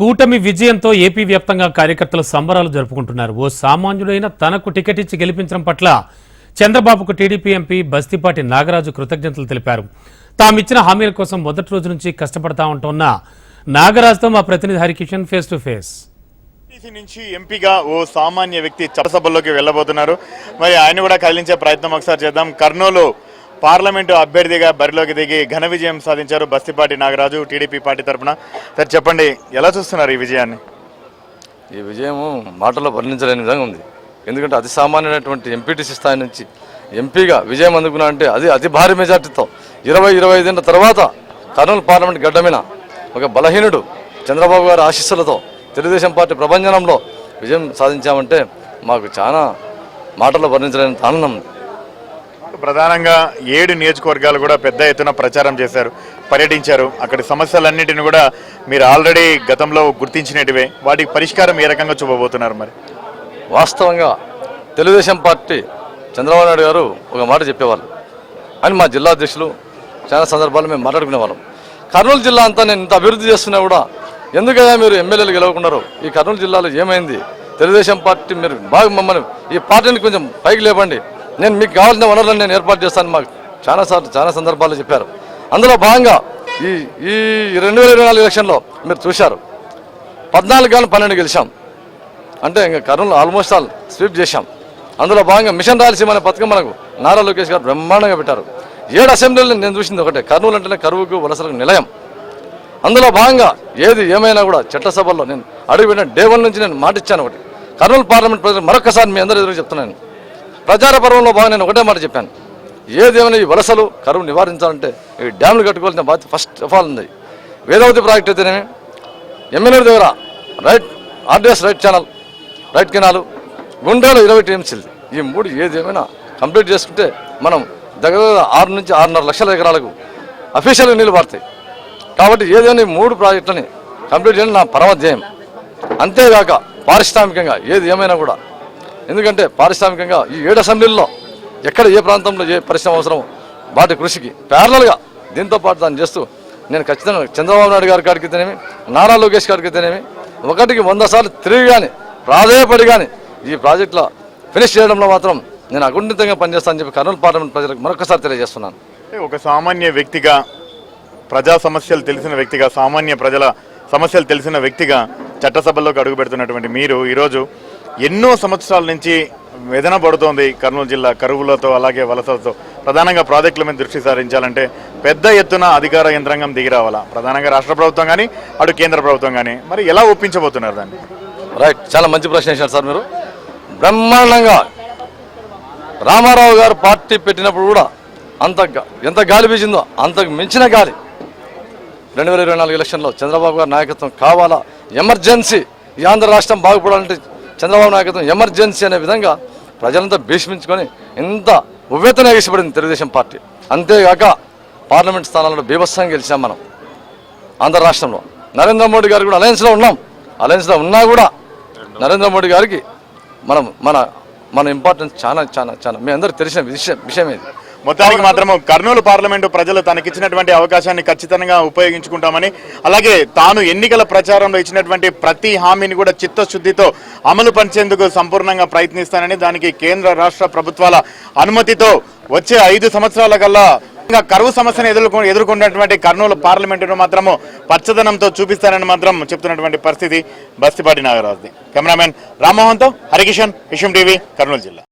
కూటమి విజయంతో ఏపీ వ్యాప్తంగా కార్యకర్తలు సంబరాలు జరుపుకుంటున్నారు. ఓ సామాన్యుడైన తనకు టికెట్ ఇచ్చి గెలిపించడం పట్ల చంద్రబాబుకు టీడీపీ ఎంపీ బస్తిపాటి నాగరాజు కృతజ్ఞతలు తెలిపారు. తామిచ్చిన హామీల కోసం మొదటి రోజు నుంచి కష్టపడతా ఉంటున్న నాగరాజుతో మా ప్రతినిధి Harikishan face to face. TC నుంచి ఎంపీగా ఓ సామాన్య వ్యక్తి చట్టసభల్లోకి వెళ్ళబోతున్నారు. మరి ఆయన కూడా కదిలించే ప్రయత్నం ఒకసారి చేద్దాం. కర్నూలు పార్లమెంటు అభ్యర్థిగా బరిలోకి దిగి ఘన విజయం సాధించారు బస్తిపాటి నాగరాజు టీడీపీ పార్టీ తరఫున సార్ చెప్పండి ఎలా చూస్తున్నారు ఈ విజయాన్ని? ఈ విజయం మాటల్లో వర్ణించలేని విధంగా ఉంది. ఎందుకంటే అతి సామాన్యమైనటువంటి ఎంపీటీసీ స్థాయి నుంచి ఎంపీగా విజయం అందుకున్నా అంటే అది అతి భారీ మెజార్టీతో ఇరవై ఇరవై ఐదేళ్ళ తర్వాత కర్నూలు పార్లమెంట్ గడ్డమైన ఒక బలహీనుడు చంద్రబాబు గారి ఆశీస్సులతో తెలుగుదేశం పార్టీ ప్రభంజనంలో విజయం సాధించామంటే మాకు చాలా మాటల్లో వర్ణించలేని ఆనందం ఉంది. ప్రధానంగా ఏడు నియోజకవర్గాలు కూడా పెద్ద ఎత్తున ప్రచారం చేశారు పర్యటించారు. అక్కడి సమస్యలన్నింటిని కూడా మీరు ఆల్రెడీ గతంలో గుర్తించినటివే. వాటికి పరిష్కారం ఏ రకంగా చూపబోతున్నారు మరి? వాస్తవంగా తెలుగుదేశం పార్టీ చంద్రబాబు నాయుడు గారు ఒక మాట చెప్పేవాళ్ళు. అని మా జిల్లా అధ్యక్షులు చాలా సందర్భాలు మేము మాట్లాడుకునేవాళ్ళం. కర్నూలు జిల్లా అంతా నేను ఇంత అభివృద్ధి చేస్తున్నా కూడా ఎందుకైనా మీరు ఎమ్మెల్యేలు గెలవకున్నారు ఈ కర్నూలు జిల్లాలో ఏమైంది? తెలుగుదేశం పార్టీ మీరు బాగా మమ్మల్ని ఈ పార్టీని కొంచెం పైకి లేపండి. నేను మీకు కావాల్సిన వనరులను నేను ఏర్పాటు చేస్తాను మాకు చాలా సార్లు చాలా సందర్భాల్లో చెప్పారు. అందులో భాగంగా ఈ ఈ రెండు వేల ఇరవై నాలుగు ఎలక్షన్లో మీరు చూశారు. పద్నాలుగు కానీ పన్నెండు గెలిచాం. అంటే ఇంకా కర్నూలు ఆల్మోస్ట్ ఆల్ స్వీప్ చేశాం. అందులో భాగంగా మిషన్ రాయలసీమ అనే పథకం మనకు నారా లోకేష్ గారు బ్రహ్మాండంగా పెట్టారు. ఏడు అసెంబ్లీలు నేను చూసింది ఒకటే కర్నూలు అంటేనే కరువుకు వలసలకు నిలయం. అందులో భాగంగా ఏది ఏమైనా కూడా చట్టసభల్లో నేను అడుగుపెట్టిన డే వన్ నుంచి నేను మాటిచ్చాను ఒకటి. కర్నూలు పార్లమెంట్ ప్రజలు మరొకసారి మీ అందరూ ఎదురు చెప్తున్నాను. ప్రచార పర్వంలో భాగంగా నేను ఒకటే మాట చెప్పాను. ఏదేమైనా ఈ వలసలు కరువు నివారించాలంటే ఈ డ్యాములు కట్టుకోవాల్సిన బాధ్యత ఫస్ట్ ఆఫ్ ఆల్ ఉంది. వేదవతి ప్రాజెక్ట్ అయితేనేమి? ఎమ్మెల్యే దగ్గర right RDS right channel right canal గుండెలో ఇరవై టీఎంసీలు ఈ మూడు ఏదేమైనా కంప్లీట్ చేసుకుంటే మనం దగ్గర దగ్గర ఆరు నుంచి ఆరున్నర లక్షల ఎకరాలకు అఫీషియల్గా నీళ్ళు పడతాయి కాబట్టి ఏదైనా ఈ మూడు ప్రాజెక్టులని కంప్లీట్ చేయడం నా పరమధ్యేయం అంతేగాక పారిశ్రామికంగా ఏది ఏమైనా కూడా ఎందుకంటే పారిశ్రామికంగా ఈ ఏడు అసెంబ్లీల్లో ఎక్కడ ఏ ప్రాంతంలో ఏ పరిశ్రమ అవసరం వాటి కృషికి ప్యారలల్గా దీంతో పాటు దాన్ని చేస్తూ నేను ఖచ్చితంగా చంద్రబాబు నాయుడు గారి కాడికి నారా లోకేష్ గారికి ఒకటికి వంద సార్లు తిరిగి కానీ ప్రాధేయపడి కానీ ఈ ప్రాజెక్టులో ఫినిష్ చేయడంలో మాత్రం నేను అకుంఠితంగా పనిచేస్తానని చెప్పి కర్నూలు పార్లమెంట్ ప్రజలకు మరొకసారి తెలియజేస్తున్నాను. ఒక సామాన్య వ్యక్తిగా ప్రజా సమస్యలు తెలిసిన వ్యక్తిగా సామాన్య ప్రజల సమస్యలు తెలిసిన వ్యక్తిగా చట్టసభల్లోకి అడుగు పెడుతున్నటువంటి మీరు ఈరోజు ఎన్నో సంవత్సరాల నుంచి వేదన పడుతోంది కర్నూలు జిల్లా కరువులతో అలాగే వలసలతో. ప్రధానంగా ప్రాజెక్టుల మీద దృష్టి సారించాలంటే పెద్ద ఎత్తున అధికార యంత్రాంగం దిగి రావాలా? ప్రధానంగా రాష్ట్ర ప్రభుత్వం కానీ అటు కేంద్ర ప్రభుత్వం కానీ మరి ఎలా ఒప్పించబోతున్నారు దాన్ని? రైట్ చాలా మంచి ప్రశ్న వేశారు సార్ మీరు. బ్రహ్మాండంగా రామారావు గారు పార్టీ పెట్టినప్పుడు కూడా అంత ఎంత గాలి వీచిందో అంతకు మించిన గాలి. రెండు వేల ఇరవై నాలుగు ఎలక్షన్లో చంద్రబాబు గారి నాయకత్వం కావాలా? ఎమర్జెన్సీ ఈ ఆంధ్ర రాష్ట్రం బాగుపడాలంటే చంద్రబాబు నాయకత్వం ఎమర్జెన్సీ అనే విధంగా ప్రజలంతా భీష్మించుకొని ఇంత ఉవ్వెత్తన ఎగిసిపడింది తెలుగుదేశం పార్టీ. అంతేగాక పార్లమెంట్ స్థానాల్లో బీభత్సంగా గెలిచాం మనం ఆంధ్ర రాష్ట్రంలో. నరేంద్ర మోడీ గారు కూడా అలయన్స్లో ఉన్నాం. అలయన్స్లో ఉన్నా కూడా నరేంద్ర మోడీ గారికి మనం మన మన ఇంపార్టెన్స్ చాలా చాలా చాలా. మీ అందరికి తెలిసిన విషయం విషయం ఇది. మొత్తానికి మాత్రం కర్నూలు పార్లమెంటు ప్రజలు తనకిచ్చినటువంటి అవకాశాన్ని ఖచ్చితంగా ఉపయోగించుకుంటామని అలాగే తాను ఎన్నికల ప్రచారంలో ఇచ్చినటువంటి ప్రతి హామీని కూడా చిత్తశుద్ధితో అమలు పరిచేందుకు సంపూర్ణంగా ప్రయత్నిస్తానని దానికి కేంద్ర రాష్ట్ర ప్రభుత్వాల అనుమతితో వచ్చే ఐదు సంవత్సరాల కల్లా ఇంకా కరువు సమస్యను ఎదుర్కొ ఎదుర్కొన్నటువంటి కర్నూలు పార్లమెంటును మాత్రము పచ్చదనంతో చూపిస్తానని మాత్రం చెప్తున్నటువంటి పరిస్థితి బస్తిపాటి నాగరాజుది. కెమెరామెన్ రామ్మోహన్తో హరికిషన్ విషయం టీవీ కర్నూలు జిల్లా.